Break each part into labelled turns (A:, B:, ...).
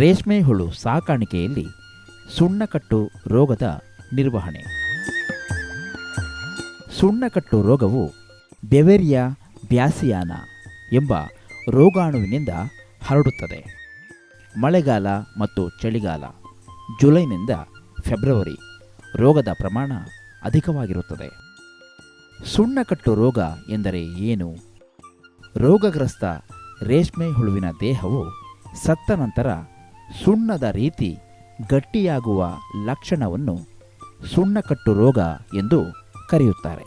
A: ರೇಷ್ಮೆ ಹುಳು ಸಾಕಾಣಿಕೆಯಲ್ಲಿ ಸುಣ್ಣಕಟ್ಟು ರೋಗದ ನಿರ್ವಹಣೆ. ಸುಣ್ಣಕಟ್ಟು ರೋಗವು ಬೆವೆರಿಯಾ ಬ್ಯಾಸಿಯಾನ ಎಂಬ ರೋಗಾಣುವಿನಿಂದ ಹರಡುತ್ತದೆ. ಮಳೆಗಾಲ ಮತ್ತು ಚಳಿಗಾಲ ಜುಲೈನಿಂದ ಫೆಬ್ರವರಿ ರೋಗದ ಪ್ರಮಾಣ ಅಧಿಕವಾಗಿರುತ್ತದೆ. ಸುಣ್ಣಕಟ್ಟು ರೋಗ ಎಂದರೆ ಏನು? ರೋಗಗ್ರಸ್ತ ರೇಷ್ಮೆ ಹುಳುವಿನ ದೇಹವು ಸತ್ತ ನಂತರ ಸುಣ್ಣದ ರೀತಿ ಗಟ್ಟಿಯಾಗುವ ಲಕ್ಷಣವನ್ನು ಸುಣ್ಣಕಟ್ಟು ರೋಗ ಎಂದು ಕರೆಯುತ್ತಾರೆ.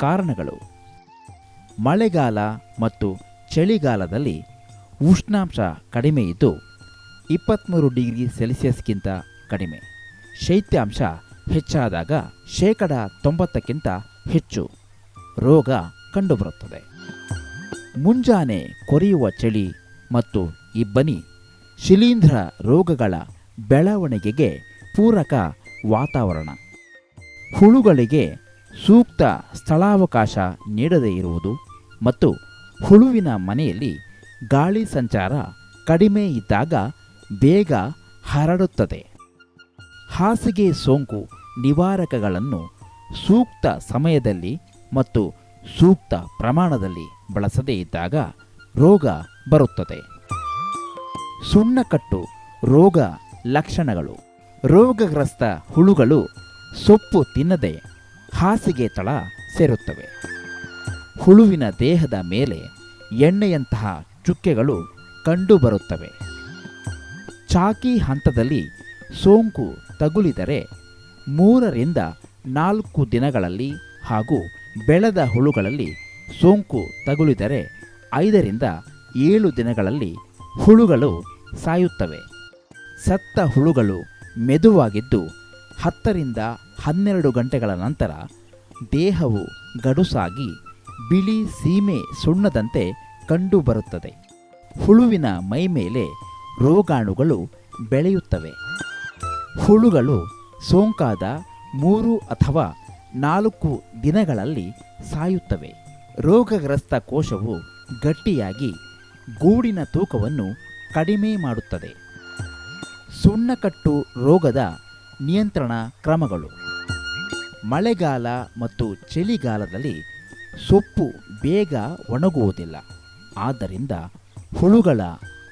A: ಕಾರಣಗಳು ಮಳೆಗಾಲ ಮತ್ತು ಚಳಿಗಾಲದಲ್ಲಿ ಉಷ್ಣಾಂಶ ಕಡಿಮೆ ಇದ್ದು ಇಪ್ಪತ್ತ್ಮೂರು ಡಿಗ್ರಿ ಸೆಲ್ಸಿಯಸ್ಗಿಂತ ಕಡಿಮೆ. ಶೈತ್ಯಾಂಶ ಹೆಚ್ಚಾದಾಗ ಶೇಕಡ ತೊಂಬತ್ತಕ್ಕಿಂತ ಹೆಚ್ಚು ರೋಗ ಕಂಡುಬರುತ್ತದೆ. ಮುಂಜಾನೆ ಕೊರೆಯುವ ಚಳಿ ಮತ್ತು ಇಬ್ಬನಿ ಶಿಲೀಂಧ್ರ ರೋಗಗಳ ಬೆಳವಣಿಗೆಗೆ ಪೂರಕ ವಾತಾವರಣ. ಹುಳುಗಳಿಗೆ ಸೂಕ್ತ ಸ್ಥಳಾವಕಾಶ ನೀಡದೇ ಇರುವುದು ಮತ್ತು ಹುಳುವಿನ ಮನೆಯಲ್ಲಿ ಗಾಳಿ ಸಂಚಾರ ಕಡಿಮೆ ಇದ್ದಾಗ ಬೇಗ ಹರಡುತ್ತದೆ. ಹಾಸಿಗೆ ಸೋಂಕು ನಿವಾರಕಗಳನ್ನು ಸೂಕ್ತ ಸಮಯದಲ್ಲಿ ಮತ್ತು ಸೂಕ್ತ ಪ್ರಮಾಣದಲ್ಲಿ ಬಳಸದೇ ಇದ್ದಾಗ ರೋಗ ಬರುತ್ತದೆ. ಸುಣ್ಣಕಟ್ಟು, ರೋಗ ಲಕ್ಷಣಗಳು. ರೋಗಗ್ರಸ್ತ ಹುಳುಗಳು ಸೊಪ್ಪು ತಿನ್ನದೆ ಹಾಸಿಗೆ ತಳ ಸೇರುತ್ತವೆ. ಹುಳುವಿನ ದೇಹದ ಮೇಲೆ ಎಣ್ಣೆಯಂತಹ ಚುಕ್ಕೆಗಳು ಕಂಡುಬರುತ್ತವೆ. ಚಾಕಿ ಹಂತದಲ್ಲಿ ಸೋಂಕು ತಗುಲಿದರೆ ಮೂರರಿಂದ ನಾಲ್ಕು ದಿನಗಳಲ್ಲಿ ಹಾಗೂ ಬೆಳೆದ ಹುಳುಗಳಲ್ಲಿ ಸೋಂಕು ತಗುಲಿದರೆ ಐದರಿಂದ ಏಳು ದಿನಗಳಲ್ಲಿ ಹುಳುಗಳು ಸಾಯುತ್ತವೆ. ಸತ್ತ ಹುಳುಗಳು ಮೆದುವಾಗಿದ್ದು ಹತ್ತರಿಂದ ಹನ್ನೆರಡು ಗಂಟೆಗಳ ನಂತರ ದೇಹವು ಗಡುಸಾಗಿ ಬಿಳಿ ಸೀಮೆ ಸುಣ್ಣದಂತೆ ಕಂಡುಬರುತ್ತದೆ. ಹುಳುವಿನ ಮೈಮೇಲೆ ರೋಗಾಣುಗಳು ಬೆಳೆಯುತ್ತವೆ. ಹುಳುಗಳು ಸೋಂಕಾದ ಮೂರು ಅಥವಾ ನಾಲ್ಕು ದಿನಗಳಲ್ಲಿ ಸಾಯುತ್ತವೆ. ರೋಗಗ್ರಸ್ತ ಕೋಶವು ಗಟ್ಟಿಯಾಗಿ ಗೂಡಿನ ತೂಕವನ್ನು ಕಡಿಮೆ ಮಾಡುತ್ತದೆ. ಸುಣ್ಣಕಟ್ಟು ರೋಗದ ನಿಯಂತ್ರಣ ಕ್ರಮಗಳು. ಮಳೆಗಾಲ ಮತ್ತು ಚಳಿಗಾಲದಲ್ಲಿ ಸೊಪ್ಪು ಬೇಗ ಒಣಗುವುದಿಲ್ಲ. ಆದ್ದರಿಂದ ಹುಳುಗಳ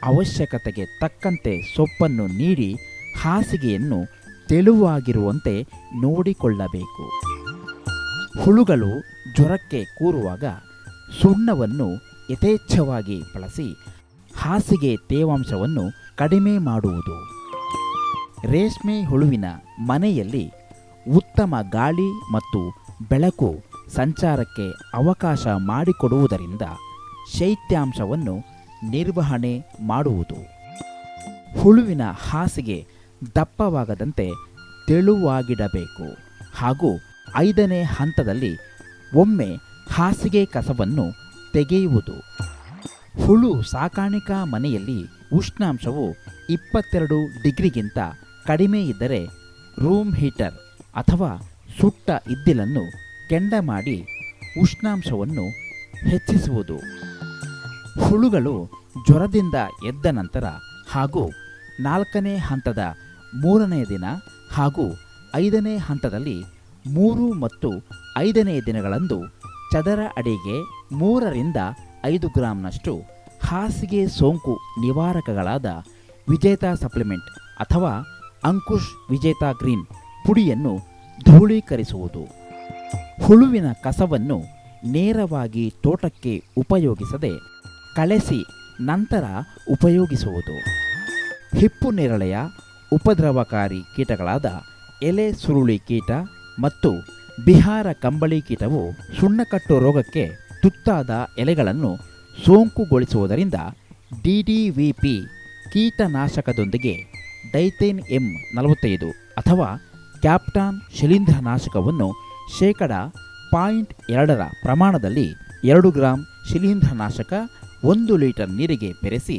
A: ಅವಶ್ಯಕತೆಗೆ ತಕ್ಕಂತೆ ಸೊಪ್ಪನ್ನು ನೀಡಿ ಹಾಸಿಗೆಯನ್ನು ತೆಳುವಾಗಿರುವಂತೆ ನೋಡಿಕೊಳ್ಳಬೇಕು. ಹುಳುಗಳು ಜ್ವರಕ್ಕೆ ಕೂರುವಾಗ ಸುಣ್ಣವನ್ನು ಯಥೇಚ್ಛವಾಗಿ ಬಳಸಿ ಹಾಸಿಗೆ ತೇವಾಂಶವನ್ನು ಕಡಿಮೆ ಮಾಡುವುದು. ರೇಷ್ಮೆ ಹುಳುವಿನ ಮನೆಯಲ್ಲಿ ಉತ್ತಮ ಗಾಳಿ ಮತ್ತು ಬೆಳಕು ಸಂಚಾರಕ್ಕೆ ಅವಕಾಶ ಮಾಡಿಕೊಡುವುದರಿಂದ ಶೈತ್ಯಾಂಶವನ್ನು ನಿರ್ವಹಣೆ ಮಾಡುವುದು. ಹುಳುವಿನ ಹಾಸಿಗೆ ದಪ್ಪವಾಗದಂತೆ ತೆಳುವಾಗಿಡಬೇಕು. ಹಾಗೂ ಐದನೇ ಹಂತದಲ್ಲಿ ಒಮ್ಮೆ ಹಾಸಿಗೆ ಕಸವನ್ನು ತೆಗೆಯುವುದು. ಹುಳು ಸಾಕಾಣಿಕಾ ಮನೆಯಲ್ಲಿ ಉಷ್ಣಾಂಶವು ಇಪ್ಪತ್ತೆರಡು ಡಿಗ್ರಿಗಿಂತ ಕಡಿಮೆ ಇದ್ದರೆ ರೂಮ್ ಹೀಟರ್ ಅಥವಾ ಸುಟ್ಟ ಇದ್ದಿಲನ್ನು ಕೆಂಡ ಮಾಡಿ ಉಷ್ಣಾಂಶವನ್ನು ಹೆಚ್ಚಿಸುವುದು. ಹುಳುಗಳು ಜ್ವರದಿಂದ ಎದ್ದ ನಂತರ ಹಾಗೂ ನಾಲ್ಕನೇ ಹಂತದ ಮೂರನೇ ದಿನ ಹಾಗೂ ಐದನೇ ಹಂತದಲ್ಲಿ ಮೂರು ಮತ್ತು ಐದನೇ ದಿನಗಳಂದು ಚದರ ಅಡಿಗೆ ಮೂರರಿಂದ ಐದು ಗ್ರಾಂನಷ್ಟು ಹಾಸಿಗೆ ಸೋಂಕು ನಿವಾರಕಗಳಾದ ವಿಜೇತ ಸಪ್ಲಿಮೆಂಟ್ ಅಥವಾ ಅಂಕುಶ್ ವಿಜೇತ ಗ್ರೀನ್ ಪುಡಿಯನ್ನು ಧೂಳೀಕರಿಸುವುದು. ಹುಳುವಿನ ಕಸವನ್ನು ನೇರವಾಗಿ ತೋಟಕ್ಕೆ ಉಪಯೋಗಿಸದೆ ಕಳೆಸಿ ನಂತರ ಉಪಯೋಗಿಸುವುದು. ಹಿಪ್ಪು ನೇರಳೆಯ ಉಪದ್ರವಕಾರಿ ಕೀಟಗಳಾದ ಎಲೆ ಸುರುಳಿ ಕೀಟ ಮತ್ತು ಬಿಹಾರ ಕಂಬಳಿ ಕೀಟವು ಸುಣ್ಣಕಟ್ಟು ರೋಗಕ್ಕೆ ತುತ್ತಾದ ಎಲೆಗಳನ್ನು ಸೋಂಕುಗೊಳಿಸುವುದರಿಂದ ಡಿಡಿವಿಪಿ ಕೀಟನಾಶಕದೊಂದಿಗೆ ಡೈತೇನ್ ಎಂ ನಲವತ್ತೈದು ಅಥವಾ ಕ್ಯಾಪ್ಟಾನ್ ಶಿಲೀಂಧ್ರನಾಶಕವನ್ನು ಶೇಕಡ ಪಾಯಿಂಟ್ ಎರಡರ ಪ್ರಮಾಣದಲ್ಲಿ ಎರಡು ಗ್ರಾಂ ಶಿಲೀಂಧ್ರನಾಶಕ, ಒಂದು ಲೀಟರ್ ನೀರಿಗೆ ಬೆರೆಸಿ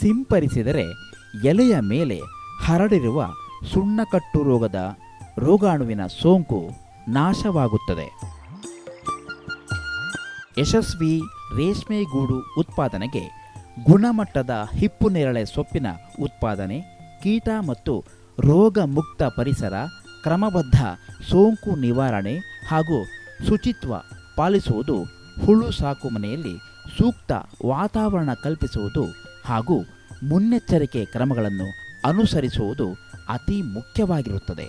A: ಸಿಂಪರಿಸಿದರೆ ಎಲೆಯ ಮೇಲೆ ಹರಡಿರುವ ಸುಣ್ಣಕಟ್ಟು ರೋಗದ ರೋಗಾಣುವಿನ ಸೋಂಕು ನಾಶವಾಗುತ್ತದೆ. ಯಶಸ್ವಿ ರೇಷ್ಮೆಗೂಡು ಉತ್ಪಾದನೆಗೆ ಗುಣಮಟ್ಟದ ಹಿಪ್ಪು ನೇರಳೆ ಸೊಪ್ಪಿನ ಉತ್ಪಾದನೆ, ಕೀಟ ಮತ್ತು ರೋಗ ಮುಕ್ತ ಪರಿಸರ, ಕ್ರಮಬದ್ಧ ಸೋಂಕು ನಿವಾರಣೆ ಹಾಗೂ ಶುಚಿತ್ವ ಪಾಲಿಸುವುದು ಹುಳು ಸಾಕು ಮನೆಯಲ್ಲಿ ಸೂಕ್ತ ವಾತಾವರಣ ಕಲ್ಪಿಸುವುದು ಹಾಗೂ ಮುನ್ನೆಚ್ಚರಿಕೆ ಕ್ರಮಗಳನ್ನು ಅನುಸರಿಸುವುದು ಅತಿ ಮುಖ್ಯವಾಗಿರುತ್ತದೆ.